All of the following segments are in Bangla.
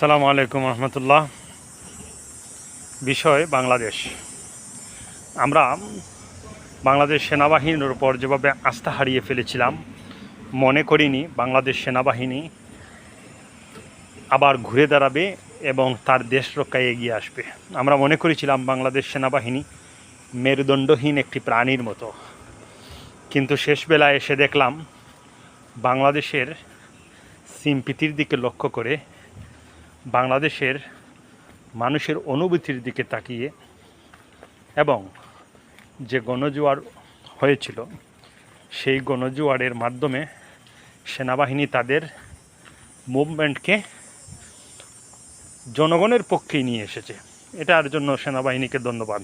সালামু আলাইকুম রহমতুল্লাহ। বিষয় বাংলাদেশ। আমরা বাংলাদেশ সেনাবাহিনীর উপর যেভাবে আস্থা হারিয়ে ফেলেছিলাম, মনে করিনি বাংলাদেশ সেনাবাহিনী আবার ঘুরে দাঁড়াবে এবং তার দেশ রক্ষায় এগিয়ে আসবে। আমরা মনে করেছিলাম বাংলাদেশ সেনাবাহিনী মেরুদণ্ডহীন একটি প্রাণীর মতো। কিন্তু শেষ বেলায় এসে দেখলাম, বাংলাদেশের সিম্পিতির দিকে লক্ষ্য করে বাংলাদেশের মানুষের অনুভূতির দিকে তাকিয়ে এবং যে গণজোয়ার হয়েছিল, সেই গণজোয়ারের মাধ্যমে সেনাবাহিনী তাদের মুভমেন্টকে জনগণের পক্ষেই নিয়ে এসেছে। এটার জন্য সেনাবাহিনীকে ধন্যবাদ।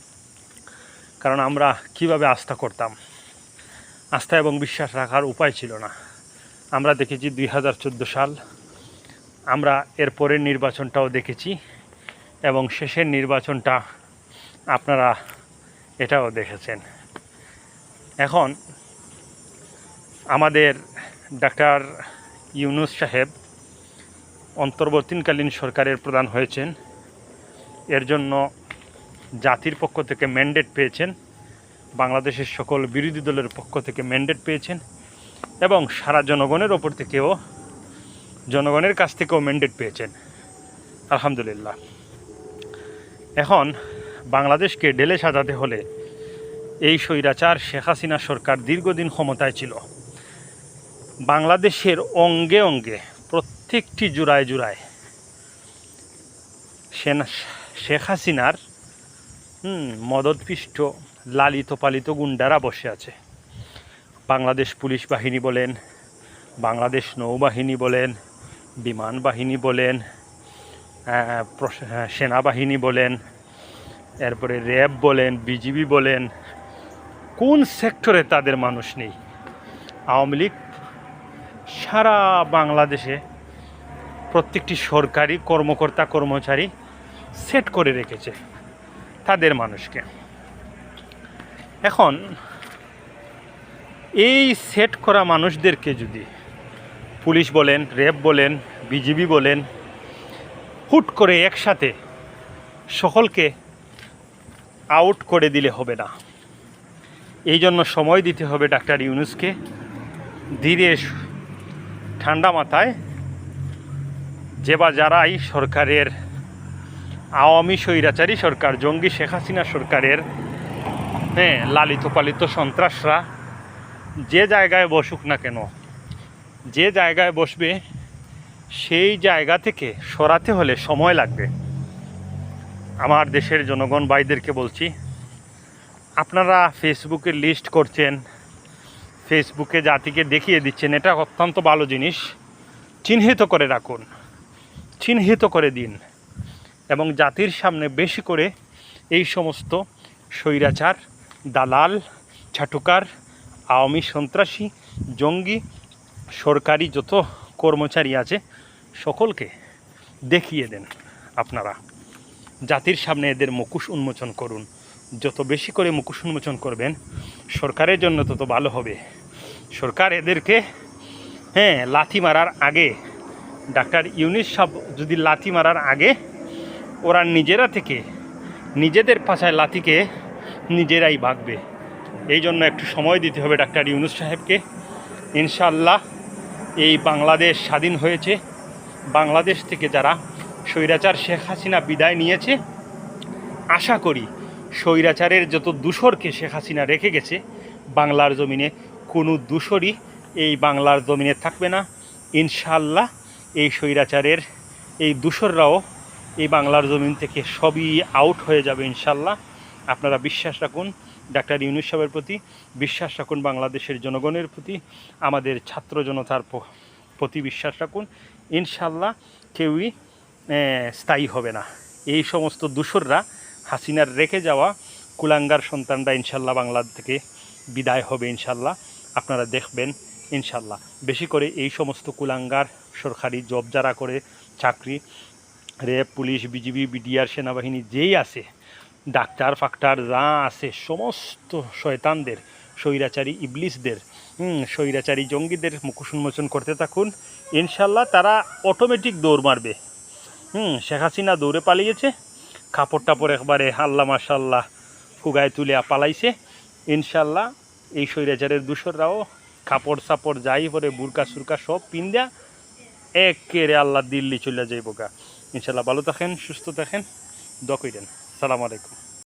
কারণ আমরা কীভাবে আস্থা করতাম, আস্থা এবং বিশ্বাস রাখার উপায় ছিল না। আমরা দেখেছি দুই হাজার চোদ্দ সাল আমরা এর পরের নির্বাচনটাও দেখেছি এবং শেষের নির্বাচনটা আপনারা এটাও দেখেছেন। এখন আমাদের ডাক্তার ইউনুস সাহেব অন্তর্বর্তীকালীন সরকারের প্রধান হয়েছেন। এর জন্য জাতির পক্ষ থেকে ম্যান্ডেট পেয়েছেন। বাংলাদেশের সকল বিরোধী দলের পক্ষ থেকে ম্যান্ডেট পেয়েছেন এবং সারা জনগণের ওপর থেকেও জনগণের কাছ থেকেও ম্যান্ডেট পেয়েছেন। আলহামদুলিল্লাহ। এখন বাংলাদেশকে ডেলে সাজাতে হলে এই স্বৈরাচার শেখ হাসিনা সরকার দীর্ঘদিন ক্ষমতায় ছিল। বাংলাদেশের অঙ্গে অঙ্গে প্রত্যেকটি জুড়ায় জুড়ায় সেনা শেখ হাসিনার মদতপিষ্ট, লালিত পালিত গুন্ডারা বসে আছে। বাংলাদেশ পুলিশ বাহিনী বলেন, বাংলাদেশ নৌবাহিনী বলেন বিমান বাহিনী বলেন সেনাবাহিনী বলেন, এরপরে র্যাব বলেন, বিজিবি বলেন, কোন সেক্টরে তাদের মানুষ নেই? আওয়ামী লীগ সারা বাংলাদেশে প্রত্যেকটি সরকারি কর্মকর্তা কর্মচারী সেট করে রেখেছে তাদের মানুষকে। এখন এই সেট করা মানুষদেরকে যদি পুলিশ বলেন, র্যাব বলেন, বিজিবি বলেন, হুট করে একসাথে সকলকে আউট করে দিলে হবে না। এই জন্য সময় দিতে হবে ডাক্তার ইউনুসকে। ধীরে ঠান্ডা মাথায় যে বা যারাই সরকারের আওয়ামী স্বৈরাচারী সরকার, জঙ্গি শেখ হাসিনা সরকারের হ্যাঁ লালিত পালিত সন্ত্রাসরা যে জায়গায় বসুক না কেন যে জায়গায় বসবে, সেই জায়গা থেকে সরাতে হলে সময় লাগবে। আমার দেশের জনগণ ভাইদেরকে বলছি, আপনারা ফেসবুকে লিস্ট করছেন, ফেসবুকে জাতিকে দেখিয়ে দিচ্ছেন, এটা অত্যন্ত ভালো জিনিস। চিহ্নিত করে রাখুন, চিহ্নিত করে দিন এবং জাতির সামনে বেশি করে এই সমস্ত স্বৈরাচার, দালাল, ছাটুকার, আওয়ামী সন্ত্রাসী, জঙ্গি সরকারি যত কর্মচারী আছে, সকলকে দেখিয়ে দেন আপনারা। জাতির সামনে এদের মুখোশ উন্মোচন করুন। যত বেশি করে মুখোশ উন্মোচন করবেন, সরকারের জন্য তত ভালো হবে। সরকার এদেরকে হ্যাঁ লাথি মারার আগে, ডাক্তার ইউনিস সাহেব যদি লাথি মারার আগে, ওরা নিজেরা থেকে নিজেদের পাশায় লাথিকে নিজেরাই ভাগবে। এই জন্য একটু সময় দিতে হবে ডাক্তার ইউনুস সাহেবকে। ইনশাল্লাহ এই বাংলাদেশ স্বাধীন হয়েছে। বাংলাদেশ থেকে যারা স্বৈরাচার শেখ হাসিনা বিদায় নিয়েছে, আশা করি স্বৈরাচারের যত দূষরকে শেখ হাসিনা রেখে গেছে, বাংলার জমিনে কোনো দূষরই এই বাংলার জমিনে থাকবে না। ইনশাল্লাহ এই স্বৈরাচারের এই দূষররাও এই বাংলার জমিন থেকে সবই আউট হয়ে যাবে ইনশাল্লাহ আপনারা বিশ্বাস রাখুন, ডাক্তার ইউনুস সাহেবের প্রতি, বিশ্বাস রাখুন বাংলাদেশের জনগণের প্রতি, আমাদের ছাত্র জনতার প্রতি বিশ্বাস রাখুন। ইনশাল্লাহ কেউই স্থায়ী হবে না। এই সমস্ত দূষররা হাসিনার রেখে যাওয়া কুলাঙ্গার সন্তানরা ইনশাল্লাহ বাংলা থেকে বিদায় হবে ইনশাল্লাহ আপনারা দেখবেন ইনশাল্লাহ বেশি করে এই সমস্ত কুলাঙ্গার সরকারি জব যারা করে, চাকরি, র্যাব, পুলিশ, বিজিবি, বিডিআর, সেনাবাহিনী যেই আছে ডাক্তার ফাক্তার যা আছে সমস্ত শয়তানদের স্বৈরাচারী ইবলিসদের হুম, স্বৈরাচারী জঙ্গিদের মুখোশ উন্মোচন করতে থাকুন। ইনশাল্লাহ তারা অটোমেটিক দৌড় মারবে। হুম শেখ হাসিনা দৌড়ে পালিয়েছে। কাপড় টাপড় একবারে আল্লাহ মাশাল্লাহ ফুগায় তুলে পালাইছে। ইনশাল্লাহ এই স্বৈরাচারের দূষররাও কাপড় সাপড় যাই পরে বুরকা সুরকা সব পিন্দা একেরে আল্লাহ দিল্লি চলে যাইব গা ইনশাল্লাহ ভালো থাকেন সুস্থ থাকেন দকইরেন সালাম আলাইকুম।